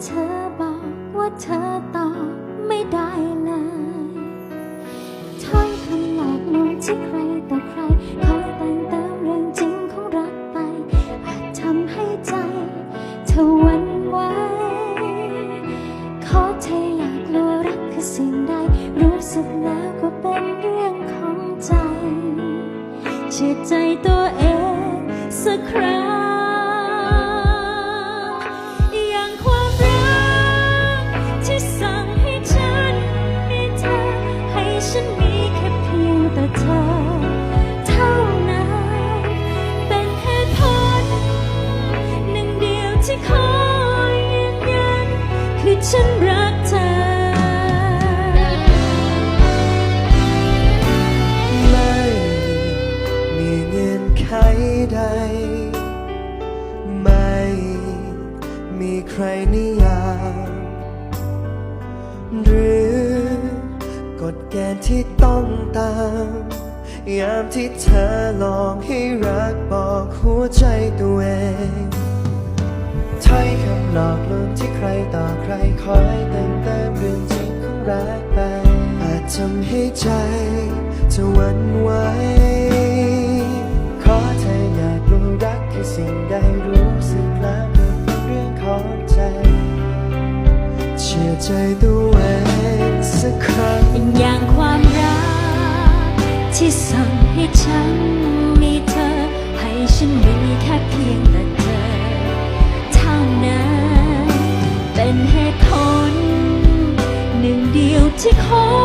เธอบอกว่าเธอตอบไม่ได้เลยถ้อยคำหลอกลวงที่ใครต่อใครคอยแต่งเติมเรื่องจริงของรักไป อาจทำให้ใจเธอหวันไหวขอเธออยากรู้รักคือสิ่งใด รู้สึกแล้วก็เป็นเรื่องของใจ เชื่อใจตัวเองสักครั้ง ที่ขอยืนยันคือฉันรักเธอ ไม่มีเงื่อนไขใด ไม่มีใครนิยาม หรือกฎเกณฑ์ที่ต้องตาม ยามที่เธอลองให้รักบอกหัวใจตัวเอง ถ้อยคำหลอกลวงที่ใครต่อใครคอยเติมเต็มเรื่องจริงของรักไป อาจทำให้ใจเธอหวันไหวขอเธออยากรู้รักคือสิ่งใดรู้สึกแล้วเป็นเรื่องของใจ เชื่อใจตัว เป็นเหตุผลหนึ่งเดียวที่ขอยืนยันคือฉัน